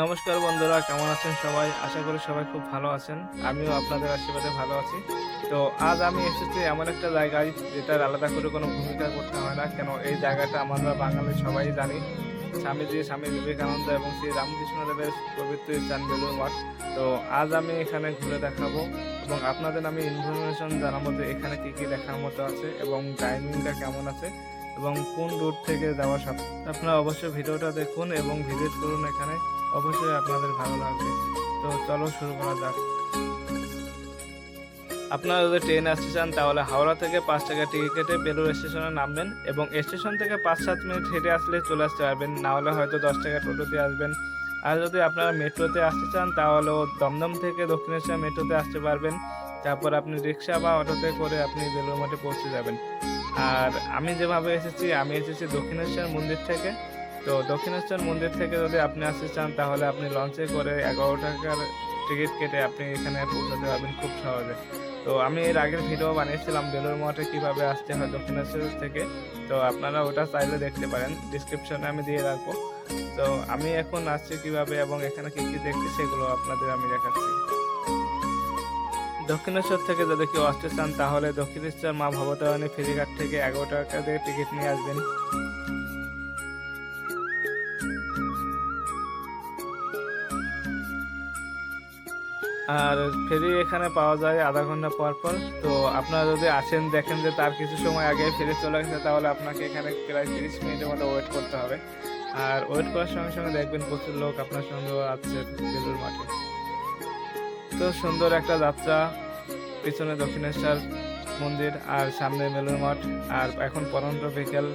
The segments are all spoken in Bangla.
নমস্কার বন্ধুরা, কেমন আছেন সবাই? আশা করি সবাই খুব ভালো আছেন। আমিও আপনাদের আশীর্বাদে ভালো আছি। তো আজ আমি এসেছি এমন একটা জায়গায় যেটার আলাদা করে কোনো ভূমিকা করতে হয় না। কেন এই জায়গাটা আমরা বাঙালি সবাই জানি। স্বামীজি, স্বামী বিবেকানন্দ এবং শ্রী রামকৃষ্ণদেবের পবিত্র স্থান বেলুর মঠ। তো আজ আমি এখানে ঘুরে দেখাবো এবং আপনাদের আমি ইনফরমেশন জানাব যে এখানে কী কী দেখার মতো আছে এবং টাইমিংটা কেমন আছে এবং কোন রুট থেকে যাওয়া সব আপনারা অবশ্যই ভিডিওটা দেখুন এবং ভিজিট করুন এখানে। অবশ্যই আপনাদের ভালো লাগবে। তো চলো শুরু করা যাক। আপনারা যদি ট্রেনে আসতে চান, তাহলে হাওড়া থেকে পাঁচ টাকা টিকিট কেটে বেলুর স্টেশনে নামবেন এবং স্টেশন থেকে পাঁচ সাত মিনিট হেঁটে আসলে চলে আসতে পারবেন। না হলে হয়তো দশ টাকা টোটোতে আসবেন। আর যদি আপনারা মেট্রোতে আসতে চান, তাহলেও দমদম থেকে দক্ষিণেশ্বর মেট্রোতে আসতে পারবেন। তারপর আপনি রিক্সা বা অটোতে করে আপনি বেলুর মঠে পৌঁছে যাবেন। আর আমি যেভাবে এসেছি, আমি এসেছি দক্ষিণেশ্বর মন্দির থেকে। তো দক্ষিণেশ্বর মন্দির থেকে যদি আপনি আসতে চান, তাহলে আপনি লঞ্চে করে এগারো টাকার টিকিট কেটে আপনি এখানে পৌঁছাতে পারবেন খুব সহজে। তো আমি এর আগের ভিডিও বানিয়েছিলাম বেলুর মঠে কীভাবে আসতে হয় দক্ষিণেশ্বর থেকে। তো আপনারা ওটা চাইলে দেখতে পারেন ডিসক্রিপশনে আমি দিয়ে রাখব। তো আমি এখন আসছি কীভাবে এবং এখানে কী কী দেখছি সেগুলো আপনাদের আমি দেখাচ্ছি। দক্ষিণেশ্বর থেকে যদি কেউ আসতে চান, তাহলে দক্ষিণেশ্বর মা ভবতারণী ফেরিঘাট থেকে এগারো টাকা দিয়ে টিকিট নিয়ে আসবেন। আর ফেরি এখানে পাওয়া যায় আধা ঘণ্টা পর পর। তো আপনারা যদি আসেন, দেখেন যে তার কিছু সময় আগে ফেরি চলে গেছে তাহলে আপনাকে এখানে প্রায় তিরিশ মিনিটের মতো ওয়েট করতে হবে। আর ওয়েট করার সঙ্গে সঙ্গে দেখবেন প্রচুর লোক আপনার সঙ্গে আসছে বেলুর মাঠে। তো সুন্দর একটা যাত্রা, পিছনে দক্ষিণেশ্বর মন্দির আর সামনে বেলুর মঠ। আর এখন পরন্ত বিকেল,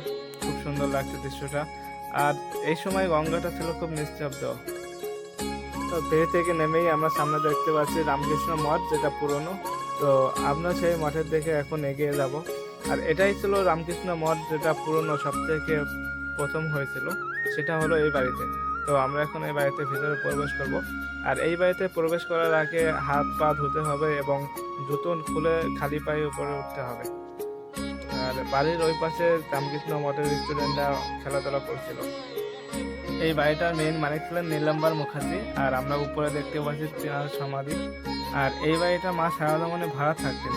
খুব সুন্দর লাগছে দৃশ্যটা। আর এই সময় গঙ্গাটা ছিল খুব নিস্তব্ধ। তো থেকে নেমেই আমরা সামনে দেখতে পাচ্ছি রামকৃষ্ণ মঠ, যেটা পুরনো। তো আমরা সেই মঠের দিকে এখন এগিয়ে যাব। আর এটাই ছিল রামকৃষ্ণ মঠ, যেটা পুরনো সব থেকে প্রথম হয়েছিল। সেটা হলো এই বাড়িতে। তো আমরা এখন এই বাড়িতে ভিতরে প্রবেশ করব। আর এই বাড়িতে প্রবেশ করার আগে হাত পা ধুতে হবে এবং জুতো খুলে খালি পায়ে উপরে উঠতে হবে। আর বাড়ির ওই পাশে রামকৃষ্ণ মঠের স্টুডেন্টরা খেলাধুলা করছিল। এই বাড়িটার মেইন মালিক ছিলেন নীলাম্বার মুখার্জি, আর আমরা উপরে দেখতে পাচ্ছি তেনার সমাধি। আর এই বাড়িটা মা সারদামনে ভাড়া থাকতেন।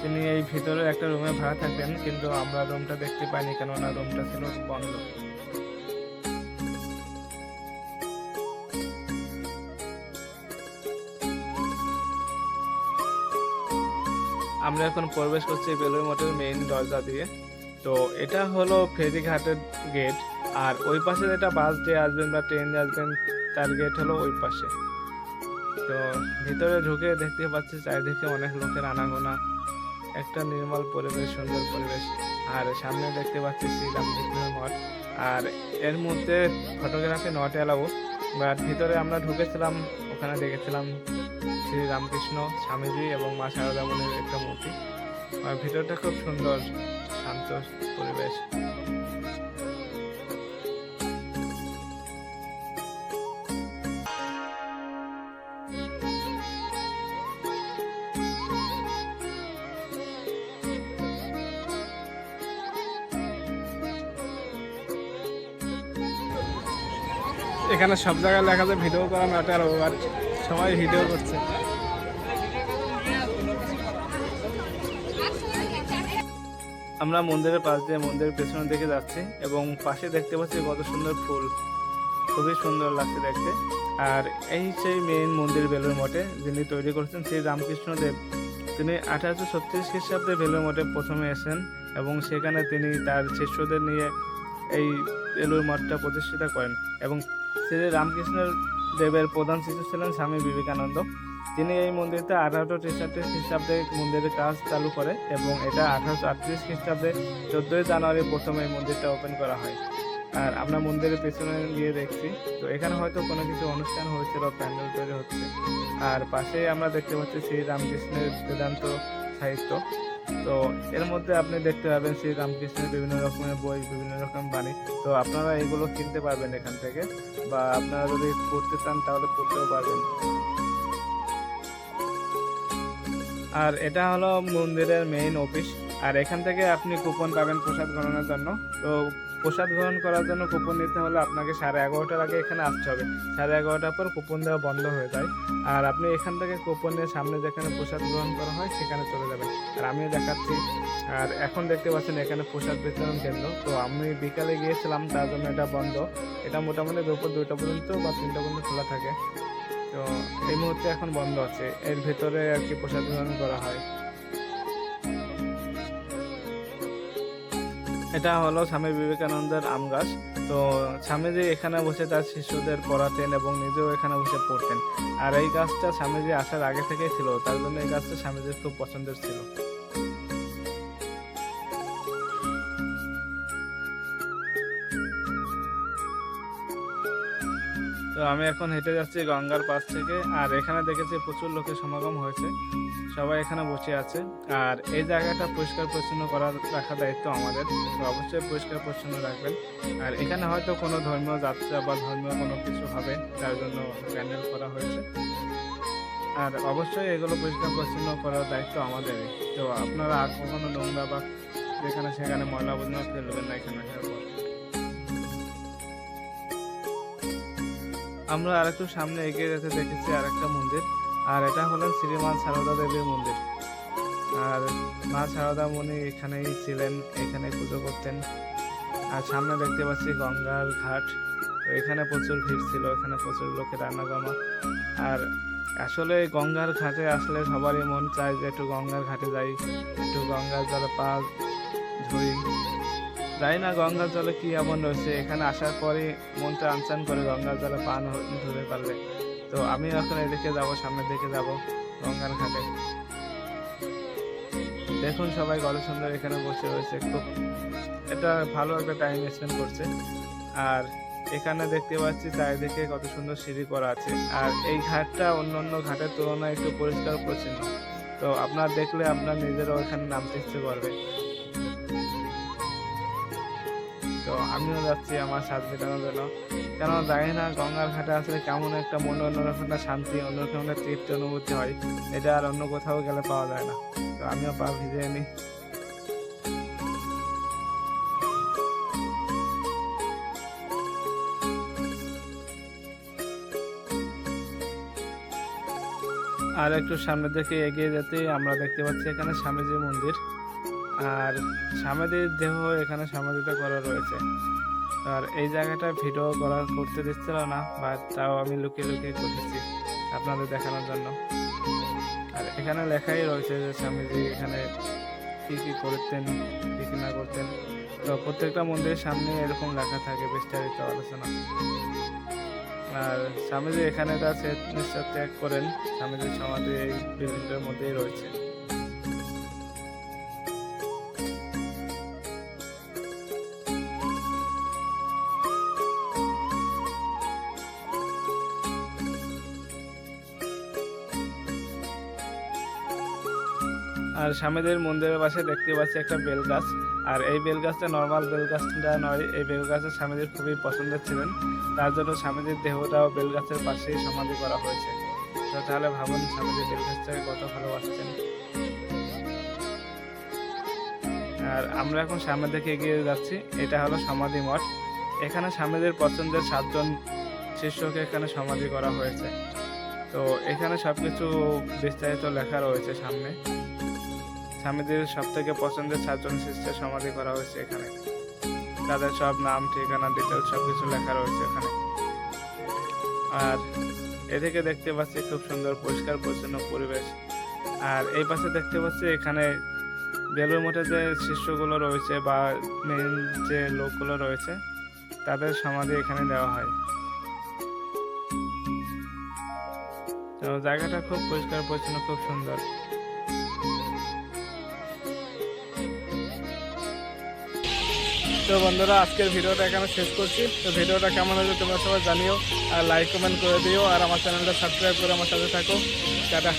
তিনি এই ভিতরে একটা রুমে ভাড়া থাকতেন, কিন্তু আমরা রুমটা দেখতে পাইনি, কেননা রুমটা ছিল বন্ধ। আমরা এখন প্রবেশ করছি বেলুর মঠের মেইন দরজা দিয়ে। তো এটা হলো ফেরিঘাটের গেট আর ওই পাশে যেটা বাস দিয়ে আসবেন বা ট্রেন দিয়ে আসবেন, তার গেট হলো ওই পাশে। তো ভিতরে ঢুকে দেখতে পাচ্ছি চারিদিকে অনেক লোকের আনাগোনা। একটা নির্মল পরিবেশ, সুন্দর পরিবেশ। আর সামনে দেখতে পাচ্ছি শ্রীরামকৃষ্ণের মঠ। আর এর মধ্যে ফটোগ্রাফি নট এলাও বাট ভিতরে আমরা ঢুকেছিলাম, ওখানে দেখেছিলাম শ্রী রামকৃষ্ণ স্বামীজি এবং মা শারদামণির একটা মূর্তি। আর ভিতরটা খুব সুন্দর, শান্ত পরিবেশ। এখানে সব জায়গায় লেখা যায়, ভিডিও করা ম্যাটার আর সবাই ভিডিও করছে। আমরা মন্দিরের পাশ দিয়ে মন্দিরের পেছনের দিকে যাচ্ছি এবং পাশে দেখতে পাচ্ছি কত সুন্দর ফুল। খুবই সুন্দর লাগছে দেখতে। আর এই সেই মেইন মন্দির বেলুর মঠে যিনি তৈরি করেছেন শ্রী রামকৃষ্ণ দেব। তিনি আঠারোশো ছত্রিশ খ্রিস্টাব্দে বেলুর মঠে প্রথমে এসেন এবং সেখানে তিনি তার শিষ্যদের নিয়ে এই বেলুর মঠটা প্রতিষ্ঠিত করেন এবং শ্রী রামকৃষ্ণের দেবের প্রধান শিশু ছিলেন স্বামী বিবেকানন্দ। তিনি এই মন্দিরতে আঠারোশো তেষট্টি খ্রিস্টাব্দে মন্দিরের কাজ চালু করে এবং এটা আঠারোশো আটত্রিশ খ্রিস্টাব্দে চোদ্দোই জানুয়ারি প্রথমে এই মন্দিরটা ওপেন করা হয়। আর আমরা মন্দিরের পেছনে গিয়ে দেখছি, তো এখানে হয়তো কোনো কিছু অনুষ্ঠান হয়েছিল, প্যান্ডেল তৈরি হচ্ছে। আর পাশেই আমরা দেখতে পাচ্ছি শ্রী রামকৃষ্ণের বেদান্ত সাহিত্য। তো এর মধ্যে আপনি দেখতে পাবেন শ্রী রামকৃষ্ণের বিভিন্ন রকমের বই, বিভিন্ন রকম বাণী। তো আপনারা এগুলো কিনতে পারবেন এখান থেকে বা আপনারা যদি পড়তে চান তাহলে পড়তেও পারবেন। আর এটা হলো মন্দিরের মেইন অফিস আর এখান থেকে আপনি কুপন পাবেন প্রসাদ গণনার জন্য। তো প্রসাদ গ্রহণ করার জন্য কুপন নিতে হলে আপনাকে সাড়ে এগারোটার আগে এখানে আসতে হবে। সাড়ে এগারোটার পর কুপন দেওয়া বন্ধ হয়ে যায়। আর আপনি এখান থেকে কুপন নিয়ে সামনে যেখানে প্রসাদ গ্রহণ করা হয়, সেখানে চলে যাবেন। আর আমিও দেখাচ্ছি। আর এখন দেখতে পাচ্ছেন এখানে প্রসাদ বিতরণ কেন্দ্র। তো আমি বিকালে গিয়েছিলাম, তার জন্য এটা বন্ধ। এটা মোটামুটি দুপুর দুইটা পর্যন্ত বা তিনটা পর্যন্ত খোলা থাকে। তো এই মুহূর্তে এখন বন্ধ আছে। এর ভেতরে আর কি প্রসাদ গ্রহণ করা হয়। এটা হলো স্বামী বিবেকানন্দের আম গাছ। তো স্বামীজি এখানে বসে তার শিশুদের পড়াতেন এবং নিজেও এখানে বসে পড়তেন। আর এই গাছটা স্বামীজি আসার আগে থেকেই ছিল, তার জন্য এই গাছটা স্বামীজির খুব পছন্দের ছিল। তো আমি এখন হেঁটে যাচ্ছি গঙ্গার পাশ থেকে, আর এখানে দেখেছি প্রচুর লোকের সমাগম হয়েছে। সবাই এখানে বসে আছে, আর এই জায়গাটা পরিষ্কার পরিচ্ছন্ন করার রাখার দায়িত্ব আমাদের, তো অবশ্যই পরিষ্কার পরিচ্ছন্ন রাখবেন। আর এখানে হয়তো কোনো ধর্মীয় যাত্রা বা ধর্মীয় কোনো কিছু হবে, তার জন্য প্যান্ডেল করা হয়েছে। আর অবশ্যই এগুলো পরিষ্কার পরিচ্ছন্ন করার দায়িত্ব আমাদেরই। তো আপনারা আর কখনো নোংরা বা যেখানে সেখানে ময়লা আবর্জনা ফেলবেন না এখানে আমরা আরেকটু সামনে এগিয়ে যেতে দেখেছি আরেকটা মন্দির, আর এটা হলেন শ্রীমান সারদা দেবীর মন্দির। আর মা সারদা মুনি এখানেই ছিলেন এখানে পুজো করতেন। আর সামনে দেখতে পাচ্ছি গঙ্গার ঘাট। তো এখানে প্রচুর ভিড় ছিল, এখানে প্রচুর লোকের আনাগোনা। আর আসলে গঙ্গার ঘাটে আসলে সবারই মন চায় যে একটু গঙ্গার ঘাটে যাই, একটু গঙ্গার জলে পা ধুই জানি না গঙ্গার জলে কি এমন রয়েছে। এখানে আসার পরে মনটা আনচান করে গঙ্গার জলে পান ধরে পারলে। তো আমি এখন এদিকে যাব, সামনের দিকে যাব গঙ্গার ঘাটে। দেখুন সবাই কত সুন্দর এখানে বসে রয়েছে। খুব এটা ভালো একটা টাইম স্পেন্ড করছে। আর এখানে দেখতে পাচ্ছি চারিদিকে কত সুন্দর সিঁড়ি করা আছে। আর এই ঘাটটা অন্য অন্য ঘাটের তুলনায় একটু পরিষ্কার পরিচ্ছন্ন। তো আপনার দেখলে আপনার নিজেরও এখানে নামতে ইচ্ছে করবে। আমিও যাচ্ছি আমার স্বাদ মেটানোর জন্য কেন জানি না, গঙ্গার ঘাটে আসলে কেমন একটা মনে অন্যরকম একটা শান্তি অন্যরকম একটা তৃপ্তি অনুভূতি হয়। এটা আর অন্য কোথাও গেলে পাওয়া যায় না। তো আমিও পা ভিজিয়ে নিই। আর একটু সামনের দিকে এগিয়ে যেতেই আমরা দেখতে পাচ্ছি এখানে স্বামীজির মন্দির। আর স্বামীজির দেহ এখানে সমাধিত করা রয়েছে। আর এই জায়গাটা ভিডিও করা করতে দিচ্ছিল না বা তাও আমি লুকিয়ে লুকিয়ে করেছি আপনাদের দেখানোর জন্য। আর এখানে লেখাই রয়েছে যে স্বামীজি এখানে কী কী করতেন, কি কি না করতেন। তো প্রত্যেকটা মন্দিরের সামনে এরকম লেখা থাকে, বিস্তারিত আলোচনা। আর স্বামীজি এখানে তার নিঃশ্বাস ত্যাগ করেন। স্বামীজির সমাধি এই বিল্ডিংটার মধ্যেই রয়েছে। আর স্বামীদের মন্দিরের পাশে দেখতে পাচ্ছি একটা বেল গাছ। আর এই বেল গাছটা নর্মাল বেল গাছটা নয়, এই বেল গাছের স্বামীদের খুবই পছন্দের ছিলেন। তার জন্য স্বামীদের দেহটাও বেল গাছের পাশেই সমাধি করা হয়েছে। তো তাহলে ভাবুন স্বামীদের বেল গাছটাকে কত ভালোবাসছেন আর আমরা এখন সামনের দিকে এগিয়ে যাচ্ছি, এটা হলো সমাধি মঠ। এখানে স্বামীদের পছন্দের সাতজন শিষ্যকে এখানে সমাধি করা হয়েছে। তো এখানে সবকিছু বিস্তারিত লেখা রয়েছে সামনে। স্বামীদের সব থেকে পছন্দের সাতজন শিষ্যের সমাধি করা হয়েছে এখানে। তাদের সব নাম, ঠিকানা ডিটেল সব কিছু লেখা রয়েছে এখানে। আর এদিকে দেখতে পাচ্ছি খুব সুন্দর, পরিষ্কার, পরিচ্ছন্ন পরিবেশ। আর এই পাশে দেখতে পাচ্ছি এখানে বেলুর মঠে যে শিষ্যগুলো রয়েছে বা মেন যে লোকগুলো রয়েছে, তাদের সমাধি এখানে দেওয়া হয়। তো জায়গাটা খুব পরিষ্কার, পরিচ্ছন্ন, খুব সুন্দর। তো বন্ধুরা, আজকের ভিডিওটা এখানে শেষ করছি। তো ভিডিওটা কেমন হলো তোমরা সবাই জানিও, আর লাইক কমেন্ট করে দিও, আর আমার চ্যানেলটা সাবস্ক্রাইব করে আমার সাথে থাকো। টাটা